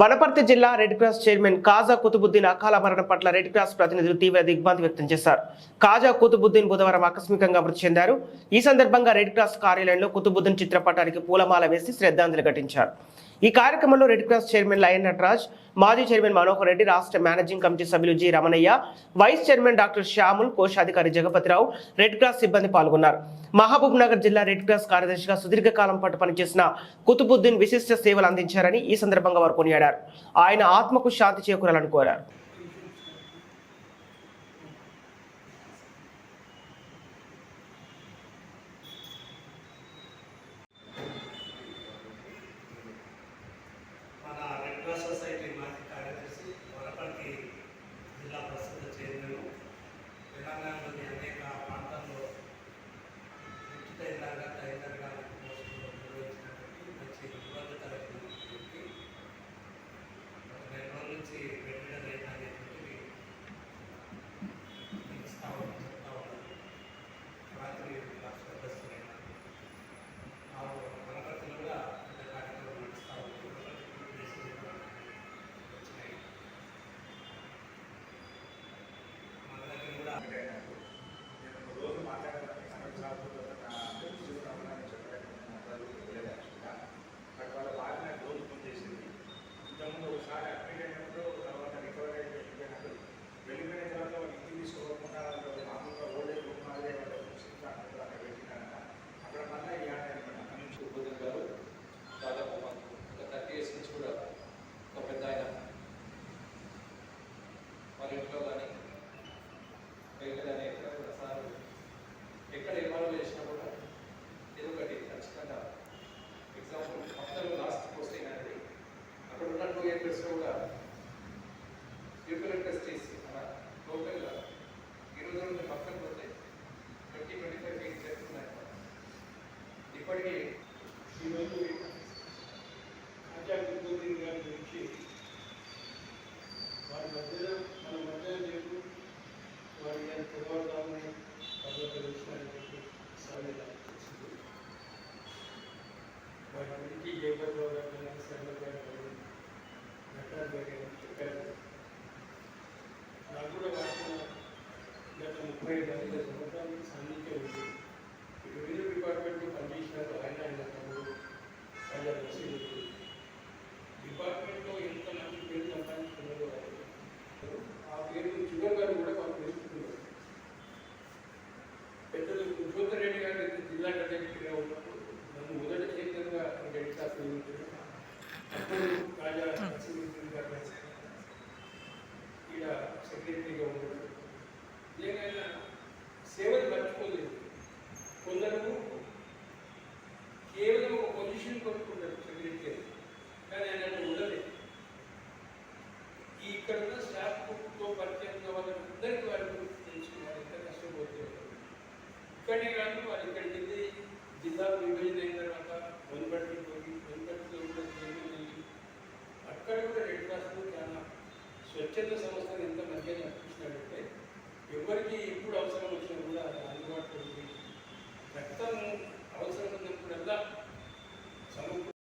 వనపర్తి జిల్లా Red Cross chairman Khaja Qutubuddin అకాల మరణం పట్ల రెడ్ క్రాస్ ప్రతినిధులు తీవ్ర దిగ్భ్రాంతి వ్యక్తం చేశారు. కాజా కుతుబుద్దీన్ బుధవారం ఆకస్మికంగా మృతి చెందారు. ఈ సందర్భంగా రెడ్ క్రాస్ కార్యాలయంలో కుతుబుద్దీన్ చిత్రపటానికి పూలమాల వేసి శ్రద్ధాంజలి ఘటించారు. ఈ కార్యక్రమంలో Red Cross chairman Lion Nataraj మాజీ చైర్మన్ మనోహర్ రెడ్డి రాష్ట్ర మేనేజింగ్ కమిటీ సభ్యులు G Ramanayya vice chairman doctor Samuel కోశాధికారి జగపతిరావు రెడ్ క్రాస్ సిబ్బంది పాల్గొన్నారు. మహబూబ్ నగర్ జిల్లా రెడ్ క్రాస్ కార్యదర్శిగా సుదీర్ఘకాలం పాటు పనిచేసిన కుతుబుద్దీన్ విశిష్ట సేవలు అందించారని ఈ సందర్భంగా వారు కొనియాడారు. ఆయన ఆత్మకు శాంతి చేకూరాలని కోరారు. ఎగ్జాంపుల్ మొత్తం లాస్ట్ పోస్టింగ్ అనేది అక్కడ ఉన్న టూ ఏకర్స్లో కూడా యూకలిప్టస్ చేసి మన లోకల్గా ఇరవై పక్కన పోతే ట్వంటీ ట్వంటీ ఫైవ్ ఫీట్ చెప్తున్నాయి ఇప్పటికీ ఈరోజు ఆచార్య గురించి వారి ఈడ ఉండదు ఉన్నాడు ఏమైనా సేవలు మర్చిపోలేదు. కొందరు కేవలం ఒక పొజిషన్ కొనుక్కుంటారు సెక్రటరీ కానీ ఆయన అట్లా ఉండలేదు. ఈ ఇక్కడ ఉన్న స్టాఫ్తో పరిచయం ఉన్న వాళ్ళందరికీ వారి గురించి తెలుసు ఎంత కష్టపోతే ఇక్కడే కాదు వారు ఇక్కడికి వెళ్ళి జిల్లా విభజన అయిన తర్వాత వనపర్తి స్వచ్ఛంద సంస్థను ఎంత మంచిగా నడిపిస్తున్నాడంటే ఎవరికి ఎప్పుడు అవసరం వచ్చినా కూడా అందుబాటులో ఉంది. రక్తం